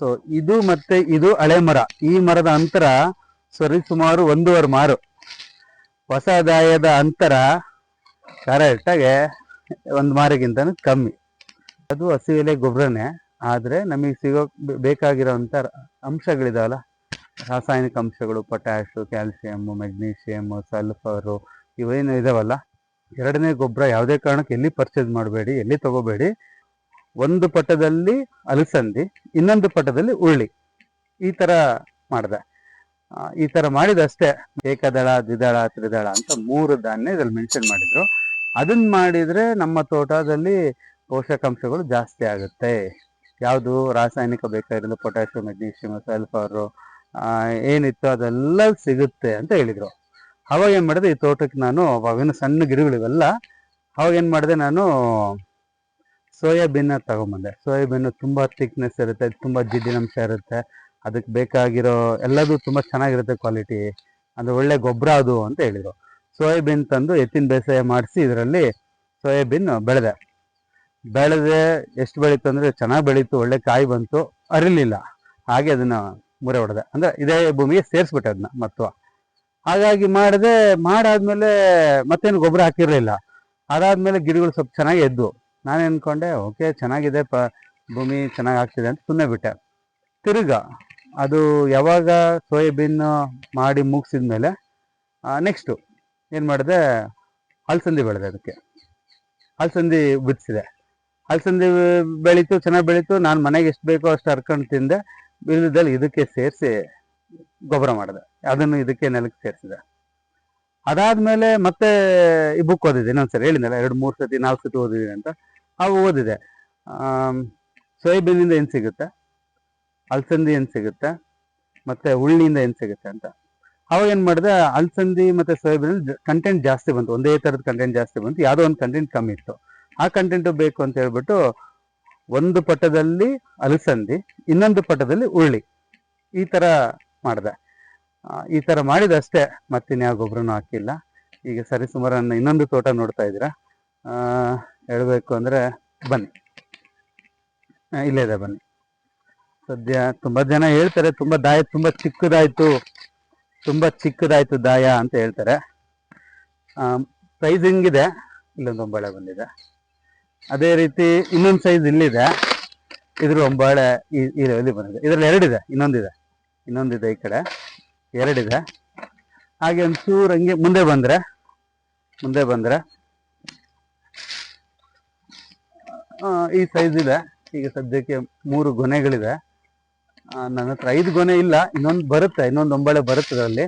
So ಇದು ಮತ್ತೆ ಇದು ಹಳೆ ಮರ. ಈ ಮರದ ಅಂತರ ಸರಿ ಸುಮಾರು ಒಂದೂವರೆ ಮಾರು. ಹೊಸದಾಯದ ಅಂತರ ಕರೆಕ್ಟಾಗಿ ಒಂದು ಮಾರಿಗಿಂತ ಕಮ್ಮಿ. ಅದು ಹಸಿ ಗೊಬ್ಬರನೇ ಆದರೆ ನಮಗೆ ಸಿಗೋ ಬೇಕಾಗಿರೋವಂಥ ಅಂಶಗಳಿದಾವಲ್ಲ. ರಾಸಾಯನಿಕ ಅಂಶಗಳು ಪೊಟ್ಯಾಶು ಕ್ಯಾಲ್ಸಿಯಮ್ಮು ಮೆಗ್ನೀಷಿಯಮ್ಮು ಸಲ್ಫರು ಇವೇನು ಇದಾವಲ್ಲ? ಎರಡನೇ ಗೊಬ್ಬರ ಯಾವುದೇ ಕಾರಣಕ್ಕೆ ಎಲ್ಲಿ ಪರ್ಚೇಸ್ ಮಾಡಬೇಡಿ, ಎಲ್ಲಿ ತಗೋಬೇಡಿ ಒಂದು ಪಟದಲ್ಲಿ ಅಲಸಂದಿ, ಇನ್ನೊಂದು ಪಟದಲ್ಲಿ ಉರುಳಿ ಈ ಥರ ಮಾಡಿದೆ. ಈ ಥರ ಮಾಡಿದಷ್ಟೇ. ಏಕದಳ, ದ್ವಿದಳ, ತ್ರಿದಳ ಅಂತ ಮೂರು ಧಾನ್ಯ ಇದ್ರಲ್ಲಿ ಮೆನ್ಷನ್ ಮಾಡಿದ್ರು. ಅದನ್ನ ಮಾಡಿದ್ರೆ ನಮ್ಮ ತೋಟದಲ್ಲಿ ಪೋಷಕಾಂಶಗಳು ಜಾಸ್ತಿ ಆಗುತ್ತೆ. ಯಾವುದು ರಾಸಾಯನಿಕ ಬೇಕಾಗಿರೋದು ಪೊಟ್ಯಾಷಿಯಂ ಮೆಗ್ನೀಷಿಯಂ ಸಲ್ಫರು ಏನಿತ್ತು ಅದೆಲ್ಲ ಸಿಗುತ್ತೆ ಅಂತ ಹೇಳಿದ್ರು. ಅವಾಗ ಏನು ಮಾಡಿದೆ, ಈ ತೋಟಕ್ಕೆ ನಾನು ಅವಾಗಿನ ಸಣ್ಣ ಗಿಡಗಳಿವೆಲ್ಲ, ಅವಾಗ ಏನು ಮಾಡಿದೆ ನಾನು ಸೋಯಾಬೀನ್ ತಗೊಂಬಂದೆ. ಸೋಯಾಬೀನು ತುಂಬಾ ತಿಕ್ನೆಸ್ ಇರುತ್ತೆ, ತುಂಬಾ ಜಿಡ್ಡಿನಂಶ ಇರುತ್ತೆ. ಅದಕ್ಕೆ ಬೇಕಾಗಿರೋ ಎಲ್ಲದೂ ತುಂಬಾ ಚೆನ್ನಾಗಿರುತ್ತೆ ಕ್ವಾಲಿಟಿ ಅಂದರೆ ಒಳ್ಳೆ ಗೊಬ್ಬರ ಅದು ಅಂತ ಹೇಳಿದರು. ಸೋಯಾಬೀನ್ ತಂದು ಎತ್ತಿನ ಬೇಸಾಯ ಮಾಡಿಸಿ ಇದರಲ್ಲಿ ಸೋಯಾಬೀನ್ ಬೆಳೆದೆ. ಬೆಳೆದೆ ಎಷ್ಟು ಬೆಳೀತು ಅಂದ್ರೆ ಚೆನ್ನಾಗಿ ಬೆಳೀತು, ಒಳ್ಳೆ ಕಾಯಿ ಬಂತು, ಅರಿಲಿಲ್ಲ. ಹಾಗೆ ಅದನ್ನ ಮುರೆ ಹೊಡೆದೆ. ಅಂದ್ರೆ ಇದೇ ಭೂಮಿಗೆ ಸೇರಿಸ್ಬಿಟ್ಟೆ ಅದನ್ನ ಮತ್ತು ಹಾಗಾಗಿ ಮಾಡಿದೆ, ಮಾಡಾದ್ಮೇಲೆ ಮತ್ತೇನು ಗೊಬ್ಬರ ಹಾಕಿರಲಿಲ್ಲ. ಅದಾದ್ಮೇಲೆ ಗಿಡಗಳು ಸ್ವಲ್ಪ ಚೆನ್ನಾಗಿ ಎದ್ದು ನಾನು ಅಂದ್ಕೊಂಡೆ ಓಕೆ, ಚೆನ್ನಾಗಿದೆ, ಪ, ಭೂಮಿ ಚೆನ್ನಾಗಿ ಆಗ್ತಿದೆ ಅಂತ ಸುಮ್ಮನೆ ಬಿಟ್ಟೆ. ತಿರ್ಗ, ಅದು ಯಾವಾಗ ಸೋಯಾಬೀನ್ ಮಾಡಿ ಮುಗಿಸಿದ್ಮೇಲೆ ನೆಕ್ಸ್ಟು ಏನು ಮಾಡಿದೆ ಅಲಸಂದಿ ಬೆಳೆದೆ ಅದಕ್ಕೆ. ಅಲಸಂದಿ ಬಿಡಿಸಿದೆ ಅಲಸಂದಿ ಬೆಳೀತು, ಚೆನ್ನಾಗಿ ಬೆಳೀತು, ನಾನು ಮನೆಗೆ ಎಷ್ಟು ಬೇಕೋ ಅಷ್ಟು ಹರ್ಕೊಂಡು ತಿಂದೆ. ಬಿಲ್ದಲ್ಲಿ ಇದಕ್ಕೆ ಸೇರಿಸಿ ಗೊಬ್ಬರ ಮಾಡಿದೆ. ಅದನ್ನು ಇದಕ್ಕೆ ನೆಲಕ್ಕೆ ಸೇರಿಸಿದೆ. ಅದಾದ್ಮೇಲೆ ಮತ್ತೆ ಈ ಬುಕ್ ಓದಿದೆ ಇನ್ನೊಂದ್ಸರಿ ಹೇಳಿದ್ನಲ್ಲ, ಎರಡು ಮೂರು ಸತಿ, ನಾಲ್ಕು ಸತಿ ಓದಿದ್ದೀನಿ ಅಂತ. ಅವು ಓದಿದೆ. ಸೋಯಾಬೀನಿಂದ ಏನು ಸಿಗುತ್ತೆ? ಅಲಸಂದಿ ಏನು ಸಿಗುತ್ತೆ? ಮತ್ತು ಹುಳ್ಳಿಯಿಂದ ಏನು ಸಿಗುತ್ತೆ ಅಂತ. ಅವಾಗ ಏನು ಮಾಡಿದೆ? ಅಲಸಂದಿ ಮತ್ತು ಸೋಯಾಬೀನ್ ಕಂಟೆಂಟ್ ಜಾಸ್ತಿ ಬಂತು. ಒಂದೇ ಥರದ ಕಂಟೆಂಟ್ ಜಾಸ್ತಿ ಬಂತು. ಯಾವುದೋ ಒಂದು ಕಂಟೆಂಟ್ ಕಮ್ಮಿ ಇತ್ತು. ಆ ಕಂಟೆಂಟು ಬೇಕು ಅಂತ ಹೇಳ್ಬಿಟ್ಟು ಒಂದು ಪಟದಲ್ಲಿ ಅಲಸಂದಿ, ಇನ್ನೊಂದು ಪಟದಲ್ಲಿ ಉಳ್ಳಿ ಈ ಥರ ಮಾಡಿದೆ. ಈ ಥರ ಮಾಡಿದಷ್ಟೇ. ಮತ್ತಿನ್ಯಾವ ಗೊಬ್ಬರನೂ ಹಾಕಿಲ್ಲ. ಈಗ ಸರಿಸುಮಾರನ್ನು ಇನ್ನೊಂದು ತೋಟ ನೋಡ್ತಾ ಇದ್ದೀರಾ? ಹೇಳ್ಬೇಕು ಅಂದರೆ ಬನ್ನಿ. ಇಲ್ಲೇ ಇದೆ, ಬನ್ನಿ. ಸದ್ಯ ತುಂಬ ಜನ ಹೇಳ್ತಾರೆ, ತುಂಬ ದಾಯ, ತುಂಬ ಚಿಕ್ಕದಾಯಿತು ತುಂಬ ಚಿಕ್ಕದಾಯಿತು ದಾಯ ಅಂತ ಹೇಳ್ತಾರೆ. ಸೈಜ್ ಹಿಂಗಿದೆ? ಇಲ್ಲೊಂದು ಒಂಬಾಳೆ ಬಂದಿದೆ. ಅದೇ ರೀತಿ ಇನ್ನೊಂದು ಸೈಜ್ ಇಲ್ಲಿದೆ. ಇದ್ರ ಒಂಬಾಳೆ ಈ ಲೆವೆಲ್ಲಿ ಬಂದಿದೆ. ಇದರಲ್ಲಿ ಎರಡಿದೆ, ಇನ್ನೊಂದಿದೆ. ಇನ್ನೊಂದಿದೆ ಈ ಕಡೆ. ಎರಡಿದೆ. ಹಾಗೆ ಒಂಚೂರು ಹಂಗೆ ಮುಂದೆ ಬಂದ್ರೆ ಮುಂದೆ ಬಂದ್ರೆ ಆ, ಈ ಸೈಜ್ ಇದೆ. ಈಗ ಸದ್ಯಕ್ಕೆ ಮೂರು ಗೊನೆಗಳಿದೆ. ನನ್ನ ಹತ್ರ ಐದು ಗೊನೆ ಇಲ್ಲ, ಇನ್ನೊಂದು ಬರುತ್ತೆ, ಇನ್ನೊಂದು ಒಂಬಳೆ ಬರುತ್ತೆ ಅದರಲ್ಲಿ.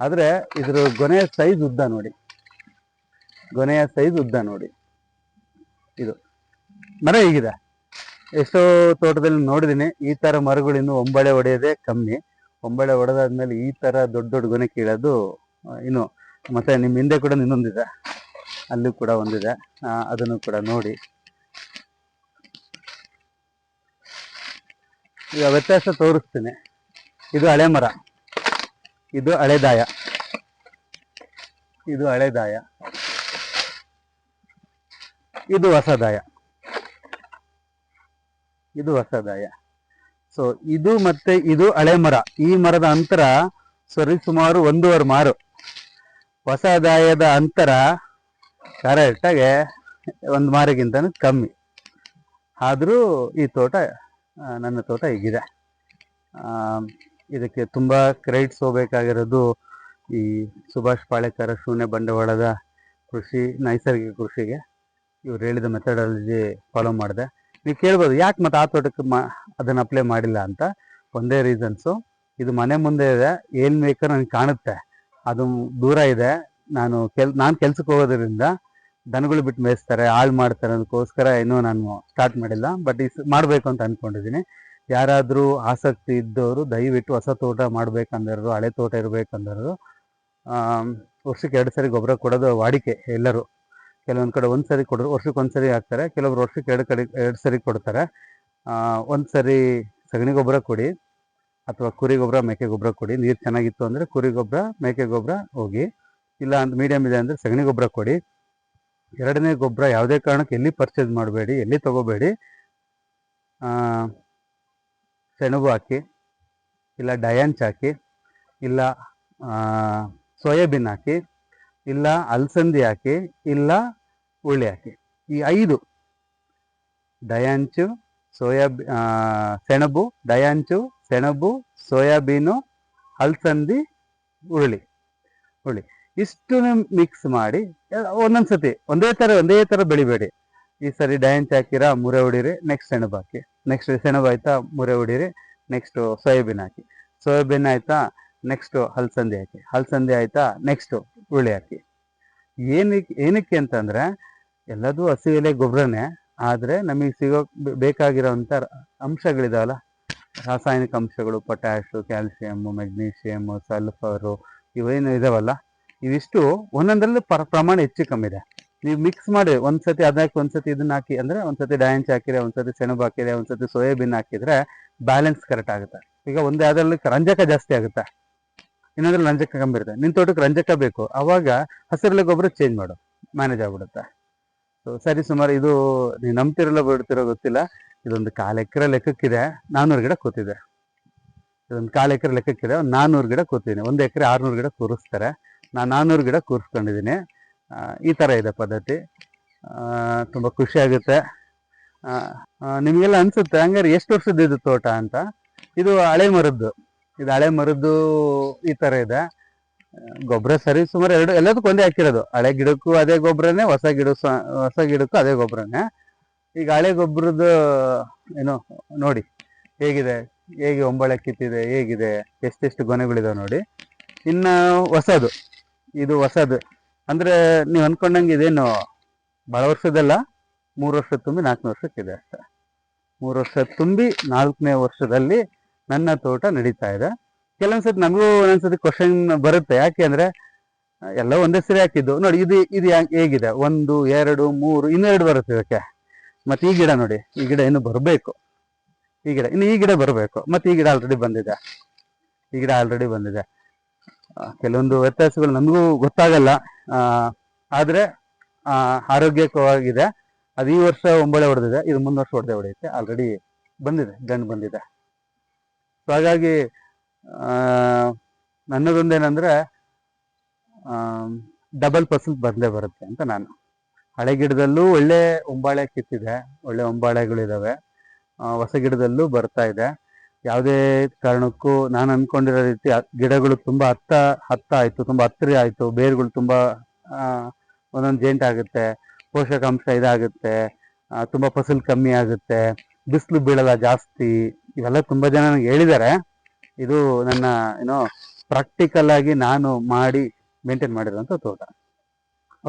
ಆದ್ರೆ ಇದ್ರ ಗೊನೆಯ ಸೈಜ್ ಉದ್ದ ನೋಡಿ. ಗೊನೆಯ ಸೈಜ್ ಉದ್ದ ನೋಡಿ. ಇದು. ಮರ ಹೀಗಿದೆ. ಎಷ್ಟೋ ತೋಟದಲ್ಲಿ ನೋಡಿದ್ದೀನಿ ಈ ತರ ಮರಗಳು ಇನ್ನು ಒಂಬಳೆ ಹೊಡೆಯೋದೇ ಕಮ್ಮಿ. ಒಂಬಳೆ ಹೊಡೆದಾದ್ಮೇಲೆ ಈ ತರ ದೊಡ್ಡ ದೊಡ್ಡ ಗೊನೆ ಕೀಳೋದು ಇನ್ನು ಮತ್ತೆ ನಿಮ್ಮ ಹಿಂದೆ ಕೂಡ ಇನ್ನೊಂದಿದೆ. ಅಲ್ಲೂ ಕೂಡ ಒಂದಿದೆ. ಅದನ್ನು ಕೂಡ ನೋಡಿ. ಈಗ ವ್ಯತ್ಯಾಸ ತೋರಿಸ್ತೀನಿ. ಇದು ಹಳೆ ಮರ. ಇದು ಹಳೆದಾಯ ಇದು ಹಳೆದಾಯ ಇದು ಹೊಸದಾಯ ಇದು ಹೊಸದಾಯ ಸೊ ಇದು ಮತ್ತೆ ಇದು ಹಳೆ ಮರ. ಈ ಮರದ ಅಂತರ ಸರಿ ಸುಮಾರು ಒಂದೂವರೆ ಮಾರು. ಹೊಸದಾಯದ ಅಂತರ ಕರೆಕ್ಟಾಗೆ ಒಂದು ಮಾರಿಗಿಂತ ಕಮ್ಮಿ. ಆದರೂ ಈ ತೋಟ ನನ್ನ ತೋಟ ಹೀಗಿದೆ. ಇದಕ್ಕೆ ತುಂಬ ಕ್ರೆಡಿಟ್ಸ್ ಹೋಗಬೇಕಾಗಿರೋದು ಈ ಸುಭಾಷ್ ಪಾಳೇಕರ ಶೂನ್ಯ ಬಂಡವಾಳದ ಕೃಷಿ, ನೈಸರ್ಗಿಕ ಕೃಷಿಗೆ. ಇವ್ರು ಹೇಳಿದ ಮೆಥಡಾಲಜಿ ಫಾಲೋ ಮಾಡಿದೆ. ನೀವು ಕೇಳ್ಬೋದು, ಯಾಕೆ ಮತ್ತು ಆ ತೋಟಕ್ಕೆ ಮಾ, ಅದನ್ನು ಅಪ್ಲೈ ಮಾಡಿಲ್ಲ ಅಂತ? ಒಂದೇ ರೀಸನ್ಸು ಇದು ಮನೆ ಮುಂದೆ ಇದೆ, ಏನು ಬೇಕೋ ನನಗೆ ಕಾಣುತ್ತೆ? ಅದು ದೂರ ಇದೆ. ನಾನು ಕೆಲ್, ನಾನು ಕೆಲ್ಸಕ್ಕೆ ಹೋಗೋದ್ರಿಂದ ದನಗಳು ಬಿಟ್ಟು ಮೇಯಿಸ್ತಾರೆ, ಹಾಳು ಮಾಡ್ತಾರೆ ಅದಕ್ಕೋಸ್ಕರ ಇನ್ನೂ ನಾನು ಸ್ಟಾರ್ಟ್ ಮಾಡಿಲ್ಲ. ಬಟ್ ಈ ಮಾಡಬೇಕು ಅಂತ ಅಂದ್ಕೊಂಡಿದ್ದೀನಿ ಯಾರಾದರೂ ಆಸಕ್ತಿ ಇದ್ದವರು ದಯವಿಟ್ಟು ಹೊಸ ತೋಟ ಮಾಡ್ಬೇಕಂದಿರೋರು ಹಳೆ ತೋಟ ಇರಬೇಕಂದಿರೋರು ವರ್ಷಕ್ಕೆ ಎರಡು ಸರಿ ಗೊಬ್ಬರ ಕೊಡೋದು ವಾಡಿಕೆ ಎಲ್ಲರೂ. ಕೆಲವೊಂದು ಕಡೆ ಒಂದು ಸರಿ ಕೊಡೋರು, ವರ್ಷಕ್ಕೆ ಒಂದು ಸರಿ ಹಾಕ್ತಾರೆ, ಕೆಲವರು ವರ್ಷಕ್ಕೆ ಎರಡು ಕಡೆ, ಎರಡು ಸರಿ ಕೊಡ್ತಾರೆ. ಒಂದು ಸರಿ ಸಗಣಿ ಗೊಬ್ಬರ ಕೊಡಿ ಅಥವಾ ಕುರಿ ಗೊಬ್ಬರ, ಮೇಕೆ ಗೊಬ್ಬರ ಕೊಡಿ. ನೀರು ಚೆನ್ನಾಗಿತ್ತು ಅಂದರೆ ಕುರಿ ಗೊಬ್ಬರ, ಮೇಕೆ ಗೊಬ್ಬರ ಹೋಗಿ. ಇಲ್ಲ ಅಂತ ಮೀಡಿಯಮ್ ಇದೆ ಅಂದರೆ ಸಗಣಿ ಗೊಬ್ಬರ ಕೊಡಿ. ಎರಡನೇ ಗೊಬ್ಬರ ಯಾವುದೇ ಕಾರಣಕ್ಕೆ ಎಲ್ಲಿ ಪರ್ಚೇಸ್ ಮಾಡಬೇಡಿ, ಎಲ್ಲಿ ತಗೋಬೇಡಿ ಸೆಣಬು ಹಾಕಿ, ಇಲ್ಲ ಡಯಾಂಚ್ ಹಾಕಿ, ಇಲ್ಲ ಸೋಯಾಬೀನ್ ಹಾಕಿ, ಇಲ್ಲ ಅಲಸಂದಿ ಹಾಕಿ, ಇಲ್ಲ ಉಳ್ಳಿ ಹಾಕಿ. ಈ ಐದು ಡಯಾಂಚು ಸೋಯಾಬಿ ಸೆಣಬು ಡಯಾಂಚು ಸೆಣಬು, ಸೋಯಾಬೀನು, ಅಲಸಂದಿ ಹುರುಳಿ ಉರುಳಿ ಇಷ್ಟು ಮಿಕ್ಸ್ ಮಾಡಿ ಒಂದೊಂದು ಸತಿ ಒಂದೇ ತರ ಒಂದೇ ತರ ಬೆಳಿಬೇಡಿ. ಈ ಸರಿ ಡಯಂಚ್ ಹಾಕಿರ, ಮುರೆ ಹೊಡಿರಿ ನೆಕ್ಸ್ಟ್ ಸೆಣಬು ಹಾಕಿ. ನೆಕ್ಸ್ಟ್ ಸೆಣಬು ಆಯ್ತಾ, ಮುರೆ ಹೊಡಿರಿ ನೆಕ್ಸ್ಟ್ ಸೋಯಾಬೀನ್ ಹಾಕಿ. ಸೋಯಾಬೀನ್ ಆಯ್ತಾ ನೆಕ್ಸ್ಟ್ ಹಲಸಂದಿ ಹಾಕಿ. ಹಲಸಂದಿ ಆಯ್ತಾ ನೆಕ್ಸ್ಟ್ ಹುಳಿ ಹಾಕಿ. ಏನಕ್ಕೆ ಏನಕ್ಕೆ ಅಂತಂದ್ರೆ, ಎಲ್ಲದೂ ಹಸಿ ಎಲೆ ಗೊಬ್ಬರನೇ ಆದರೆ ನಮಗೆ ಸಿಗೋ ಬೇಕಾಗಿರೋವಂಥ ಅಂಶಗಳಿದಾವಲ್ಲ, ರಾಸಾಯನಿಕ ಅಂಶಗಳು ಪೊಟ್ಯಾಶು ಕ್ಯಾಲ್ಸಿಯಮ್ ಮೆಗ್ನೀಷಿಯಮ್ಮು ಸಲ್ಫರು ಇವೇನು ಇದಾವಲ್ಲ ಇವಿಷ್ಟು ಒಂದೊಂದರಲ್ಲಿ ಪರ, ಪ್ರಮಾಣ ಹೆಚ್ಚು ಕಮ್ಮಿ ಇದೆ. ನೀವು ಮಿಕ್ಸ್ ಮಾಡಿ ಒಂದ್ಸತಿ ಅದಕ್ಕೆ ಒಂದ್ಸತಿ ಇದನ್ನ ಹಾಕಿ ಅಂದ್ರೆ ಒಂದ್ಸತಿ ಡಯಾಂಚ್ ಹಾಕಿದ್ರೆ ಒಂದ್ಸತಿ ಸೆಣಬು ಹಾಕಿದ್ರೆ ಒಂದ್ಸತಿ ಸೋಯಾಬೀನ್ ಹಾಕಿದ್ರೆ ಬ್ಯಾಲೆನ್ಸ್ ಕರೆಕ್ಟ್ ಆಗುತ್ತೆ. ಈಗ ಒಂದೇ ಅದರಲ್ಲಿ ರಂಜಕ ಜಾಸ್ತಿ ಆಗುತ್ತೆ. ಇನ್ನೊಂದ್ರಲ್ಲಿ ರಂಜಕ ಕಮ್ಮಿ ಇರುತ್ತೆ. ನಿನ್ ತೋಟಕ್ಕೆ ರಂಜಕ ಬೇಕು. ಅವಾಗ ಹಸಿರಲ್ಲಿ ಗೊಬ್ಬರ ಚೇಂಜ್ ಮಾಡು. ಮ್ಯಾನೇಜ್ ಆಗ್ಬಿಡುತ್ತೆ. ಸೊ ಸರಿ ಸುಮಾರು ಇದು ನೀವು ನಂಬ್ತಿರಲ್ಲ ಬಿಡ್ತಿರೋ ಗೊತ್ತಿಲ್ಲ. ಇದೊಂದು ಕಾಲು ಎಕರೆ ಲೆಕ್ಕಕ್ಕಿದೆ. ನಾನ್ನೂರು ಗಿಡ ಕೂತಿದೆ. ಇದೊಂದು ಕಾಲು ಎಕರೆ ಲೆಕ್ಕಕ್ಕಿದೆ. ಒಂದು ನಾನ್ನೂರು ಗಿಡ ಕೂತಿದ್ದೀನಿ. ಒಂದು ಎಕರೆ ಆರುನೂರು ಗಿಡ ಕೂರಿಸ್ತಾರೆ. ನಾನು ನಾನ್ನೂರು ಗಿಡ ಕೂರಿಸ್ಕೊಂಡಿದ್ದೀನಿ ಈ ಥರ ಇದೆ ಪದ್ಧತಿ. ತುಂಬ ಖುಷಿ ಆಗುತ್ತೆ. ನಿಮಗೆಲ್ಲ ಅನಿಸುತ್ತೆ, ಹಂಗಾರೆ ಎಷ್ಟು ವರ್ಷದ್ದು ತೋಟ ಅಂತ? ಇದು ಹಳೆ ಮರದ್ದು. ಇದು ಹಳೆ ಮರದ್ದು ಈ ಥರ ಇದೆ. ಗೊಬ್ಬರ ಸರಿ ಸುಮಾರು ಎರಡು, ಎಲ್ಲದಕ್ಕೂ ಒಂದೇ ಹಾಕಿರೋದು. ಹಳೆ ಗಿಡಕ್ಕೂ ಅದೇ ಗೊಬ್ಬರನೇ ಹೊಸ ಗಿಡ ಹೊಸ ಗಿಡಕ್ಕೂ ಅದೇ ಗೊಬ್ಬರನೇ ಈಗ ಹಳೆ ಗೊಬ್ಬರದ ಏನು, ನೋಡಿ, ಹೇಗಿದೆ? ಹೇಗೆ ಒಂಬಳೆ ಕಿತ್ತಿದೆ, ಹೇಗಿದೆ? ಎಷ್ಟೆಷ್ಟು ಗೊನೆಗಳಿದಾವೆ ನೋಡಿ. ಇನ್ನು ಹೊಸದು. ಹೊಸದು. ಅಂದ್ರೆ ನೀವು ಅನ್ಕೊಂಡಂಗೆ ಇದೇನು ಬಹಳ ವರ್ಷದಲ್ಲ, ಮೂರು ವರ್ಷ ತುಂಬಿ ನಾಲ್ಕನೇ ವರ್ಷಕ್ಕಿದೆ ಅಷ್ಟೇ. ಮೂರು ವರ್ಷ ತುಂಬಿ ನಾಲ್ಕನೇ ವರ್ಷದಲ್ಲಿ ನನ್ನ ತೋಟ ನಡೀತಾ ಇದೆ. ಕೆಲವೊಂದ್ಸತಿ ನಮಗೂ ಒಂದೊಂದ್ಸತಿ ಕ್ವಶನ್ ಬರುತ್ತೆ. ಯಾಕೆ ಅಂದ್ರೆ, ಎಲ್ಲ ಒಂದೇ ಸರಿ ಹಾಕಿದ್ದು. ನೋಡಿ, ಇದು ಇದು ಹೇಗಿದೆ? ಒಂದು, ಎರಡು, ಮೂರು ಇನ್ನೆರಡು ಬರುತ್ತೆ ಇದಕ್ಕೆ. ಮತ್ತೆ ಈ ಗಿಡ ನೋಡಿ, ಈ ಗಿಡ ಇನ್ನು ಬರಬೇಕು. ಈ ಗಿಡ, ಇನ್ನು ಈ ಗಿಡ ಬರಬೇಕು. ಮತ್ತೆ ಈ ಗಿಡ ಆಲ್ರೆಡಿ ಬಂದಿದೆ. ಈ ಗಿಡ ಆಲ್ರೆಡಿ ಬಂದಿದೆ. ಕೆಲವೊಂದು ವ್ಯತ್ಯಾಸಗಳು ನಮಗೂ ಗೊತ್ತಾಗಲ್ಲ. ಆದರೆ ಆರೋಗ್ಯಕವಾಗಿದೆ. ಅದು ಈ ವರ್ಷ ಒಂಬಳೆ ಹೊಡೆದಿದೆ, ಇದು ಮುಂದ್ ವರ್ಷ ಹೊಡೆದೇ ಹೊಡೆಯುತ್ತೆ. ಆಲ್ರೆಡಿ ಬಂದಿದೆ ಗಂಡು ಬಂದಿದೆ. ಸೊ ಹಾಗಾಗಿ ನನ್ನದೊಂದೇನಂದ್ರೆ ಡಬಲ್ ಪರ್ಸೆಂಟ್ ಬಂದೇ ಬರುತ್ತೆ ಅಂತ ನಾನು. ಹಳೆ ಗಿಡದಲ್ಲೂ ಒಳ್ಳೆ ಒಂಬಾಳೆ ಕಿತ್ತಿದೆ, ಒಳ್ಳೆ ಒಂಬಾಳೆಗಳಿದ್ದಾವೆ ಹೊಸ ಗಿಡದಲ್ಲೂ ಬರ್ತಾ ಇದೆ. ಯಾವುದೇ ಕಾರಣಕ್ಕೂ ನಾನು ಅನ್ಕೊಂಡಿರೋ ರೀತಿ ಗಿಡಗಳು ತುಂಬಾ ಹತ್ತ ಹತ್ತ ಆಯ್ತು ತುಂಬಾ ಹತ್ತಿರ ಆಯ್ತು, ಬೇರುಗಳು ತುಂಬಾ ಒಂದೊಂದು ಜೇಂಟ್ ಆಗುತ್ತೆ, ಪೋಷಕಾಂಶ ಇದಾಗುತ್ತೆ ತುಂಬಾ ಫಸಲು ಕಮ್ಮಿ ಆಗುತ್ತೆ, ಬಿಸಿಲು ಬೀಳಲ್ಲ ಜಾಸ್ತಿ, ಇವೆಲ್ಲ ತುಂಬಾ ಜನ ನನಗೆ ಹೇಳಿದ್ದಾರೆ. ಇದು ನನ್ನ, ಏನೋ ಪ್ರಾಕ್ಟಿಕಲ್ ಆಗಿ ನಾನು ಮಾಡಿ ಮೇಂಟೈನ್ ಮಾಡಿರೋಂಥ ತೋಟ.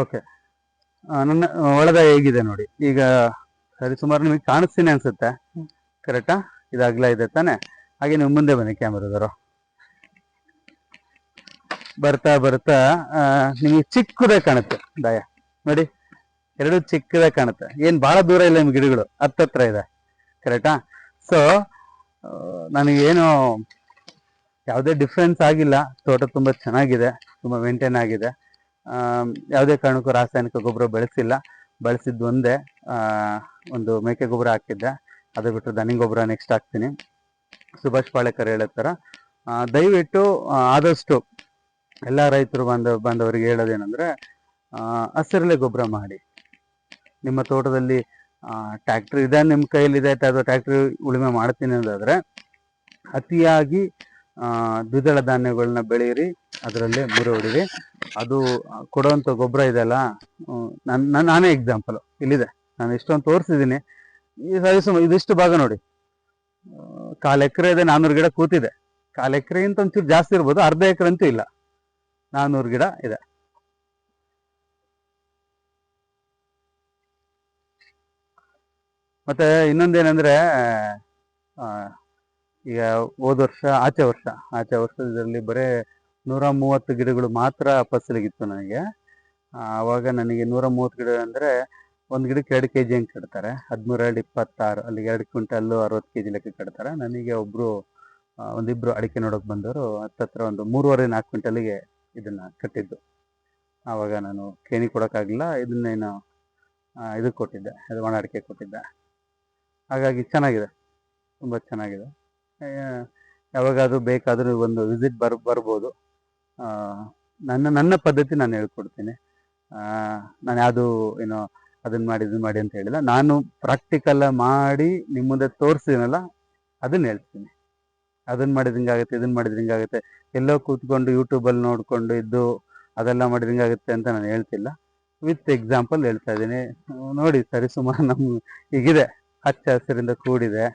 ಓಕೆ ನನ್ನ, ಒಳದ ಹೇಗಿದೆ ನೋಡಿ. ಈಗ ಸರಿ, ಸುಮಾರು ನಿಮಗೆ ಕಾಣಿಸ್ತೀನಿ ಅನ್ಸುತ್ತೆ. ಕರೆಕ್ಟಾ ಇದಾಗ್ಲಾ ಇದೆ ತಾನೆ? ಹಾಗೆ ನೀವು ಮುಂದೆ ಬನ್ನಿ ಕ್ಯಾಮ್ರಾದವರು. ಬರ್ತಾ ಬರ್ತಾ ನಿಮಗೆ ಚಿಕ್ಕದೇ ಕಾಣುತ್ತೆ, ದಯ. ನೋಡಿ, ಎರಡು ಚಿಕ್ಕದೇ ಕಾಣುತ್ತೆ. ಏನ್ ಬಹಳ ದೂರ ಇಲ್ಲ ನಿಮ್ ಗಿಡಗಳು ಹತ್ತತ್ರ ಇದೆ. ಕರೆಕ್ಟಾ ಸೊ ನನಗೇನು ಯಾವುದೇ ಡಿಫ್ರೆನ್ಸ್ ಆಗಿಲ್ಲ. ತೋಟ ತುಂಬಾ ಚೆನ್ನಾಗಿದೆ, ತುಂಬಾ ಮೇಂಟೈನ್ ಆಗಿದೆ. ಆ, ಯಾವುದೇ ಕಾರಣಕ್ಕೂ ರಾಸಾಯನಿಕ ಗೊಬ್ಬರ ಬಳಸಿಲ್ಲ. ಬಳಸಿದ್ದು ಒಂದೇ ಒಂದು ಮೇಕೆ ಗೊಬ್ಬರ ಹಾಕಿದ್ದೆ. ಅದು ಬಿಟ್ಟರೆ ದನಿ ಗೊಬ್ಬರ ನೆಕ್ಸ್ಟ್ ಹಾಕ್ತೀನಿ. ಸುಭಾಷ್ ಪಾಳೇಕರ್ ಹೇಳೋ ದಯವಿಟ್ಟು ಆದಷ್ಟು ಎಲ್ಲ ರೈತರು ಬಂದ, ಬಂದವರಿಗೆ ಹೇಳೋದೇನಂದ್ರೆ ಹಸಿರಲೆ ಗೊಬ್ಬರ ಮಾಡಿ. ನಿಮ್ಮ ತೋಟದಲ್ಲಿ ಟ್ಯಾಕ್ಟ್ರಿ ಇದೆ ನಿಮ್ಮ ಕೈಯಲ್ಲಿದೆ ಅಥವಾ ಟ್ಯಾಕ್ಟ್ರಿ ಉಳುಮೆ ಮಾಡ್ತೀನಿ ಅಂದಾದ್ರೆ, ಅತಿಯಾಗಿ ದ್ವಿದಳ ಧಾನ್ಯಗಳನ್ನ ಬೆಳೀರಿ ಅದರಲ್ಲೇ ಮುರು ಹೊಡಿರಿ. ಅದು ಕೊಡುವಂಥ ಗೊಬ್ಬರ ಇದೆಯಲ್ಲ ನನ್ನ ನಾನೇ ಎಕ್ಸಾಂಪಲ್ ಇಲ್ಲಿದೆ. ನಾನು ಇಷ್ಟೊಂದು ತೋರಿಸಿದ್ದೀನಿ. ಈ ಸರಿಸುಮ ಇದಿಷ್ಟು ಭಾಗ ನೋಡಿ. ಕಾಲು ಎಕರೆ ಇದೆ ನಾನ್ನೂರು ಗಿಡ ಕೂತಿದೆ. ಕಾಲ್ ಎಕರೆಗಿಂತ ಒಂಚೂರು ಜಾಸ್ತಿ ಇರ್ಬೋದು, ಅರ್ಧ ಎಕರೆ ಅಂತೂ ಇಲ್ಲ. ನಾನ್ನೂರು ಗಿಡ ಇದೆ. ಮತ್ತೆ ಇನ್ನೊಂದೇನಂದ್ರೆ ಈಗ ಹೋದ ವರ್ಷ, ಆಚೆ ವರ್ಷ, ಆಚೆ ವರ್ಷದಲ್ಲಿ ಬರೇ ನೂರ ಮೂವತ್ತು ಗಿಡಗಳು ಮಾತ್ರ ಫಸಲಿಗಿತ್ತು ನನಗೆ. ಆವಾಗ ನನಗೆ ನೂರ ಮೂವತ್ತು ಗಿಡ ಅಂದ್ರೆ ಒಂದು ಗಿಡಕ್ಕೆ ಎರಡು ಕೆ ಜಿ ಹಂಗೆ ಕಟ್ತಾರೆ. ಹದಿಮೂರು ಎರಡು ಇಪ್ಪತ್ತಾರು, ಅಲ್ಲಿಗೆ ಎರಡು ಕ್ವಿಂಟಲ್ಲು ಅರವತ್ತು ಕೆ ಜಿ ಲೆಕ್ಕ ಕಟ್ತಾರೆ. ನನಗೆ ಒಬ್ರು ಒಂದಿಬ್ಬರು ಅಡಿಕೆ ನೋಡೋಕೆ ಬಂದವರು, ಹತ್ತತ್ರ ಒಂದು ಮೂರುವರೆ ನಾಲ್ಕು ಕ್ವಿಂಟಲಿಗೆ ಇದನ್ನ ಕಟ್ಟಿದ್ದು. ಆವಾಗ ನಾನು ಕೇಣಿ ಕೊಡೋಕ್ಕಾಗಲಿಲ್ಲ ಇದನ್ನೇನು ಇದಕ್ಕೆ ಕೊಟ್ಟಿದ್ದೆ, ಅದು ಒಣ ಅಡಿಕೆ ಕೊಟ್ಟಿದ್ದೆ. ಹಾಗಾಗಿ ಚೆನ್ನಾಗಿದೆ, ತುಂಬ ಚೆನ್ನಾಗಿದೆ. ಯಾವಾಗಾದರೂ ಬೇಕಾದರೂ ಒಂದು ವಿಸಿಟ್ ಬರ್, ಬರ್ಬೋದು. ನನ್ನ ನನ್ನ ಪದ್ಧತಿ ನಾನು ಹೇಳ್ಕೊಡ್ತೀನಿ. ನಾನು ಯಾವುದು ಏನೋ ಅದನ್ನ ಮಾಡಿ ಇದನ್ನ ಮಾಡಿ ಅಂತ ಹೇಳಿಲ್ಲ. ನಾನು ಪ್ರಾಕ್ಟಿಕಲ್ ಮಾಡಿ ನಿಮ್ಮ ಮುಂದೆ ತೋರಿಸ್ತೀನಲ್ಲ ಅದನ್ನ ಹೇಳ್ತೀನಿ. ಅದನ್ನ ಮಾಡಿದ್ರೆ ಹಿಂಗಾಗುತ್ತೆ ಇದನ್ನ ಮಾಡಿದ್ರೆ ಹಿಂಗಾಗುತ್ತೆ. ಎಲ್ಲೋ ಕೂತ್ಕೊಂಡು ಯೂಟ್ಯೂಬಲ್ಲಿ ನೋಡ್ಕೊಂಡು ಇದ್ದು ಅದೆಲ್ಲ ಮಾಡಿದ್ರೆ ಹಿಂಗಾಗುತ್ತೆ ಅಂತ ನಾನು ಹೇಳ್ತಿಲ್ಲ. ವಿತ್ ಎಕ್ಸಾಂಪಲ್ ಹೇಳ್ತಾ ಇದ್ದೀನಿ. ನೋಡಿ ಸರಿ ಸುಮಾರು ನಮ್ಮ ಈಗಿದೆ ಹಚ್ಚ ಹಸಿರಿಂದ ಕೂಡಿದೆ.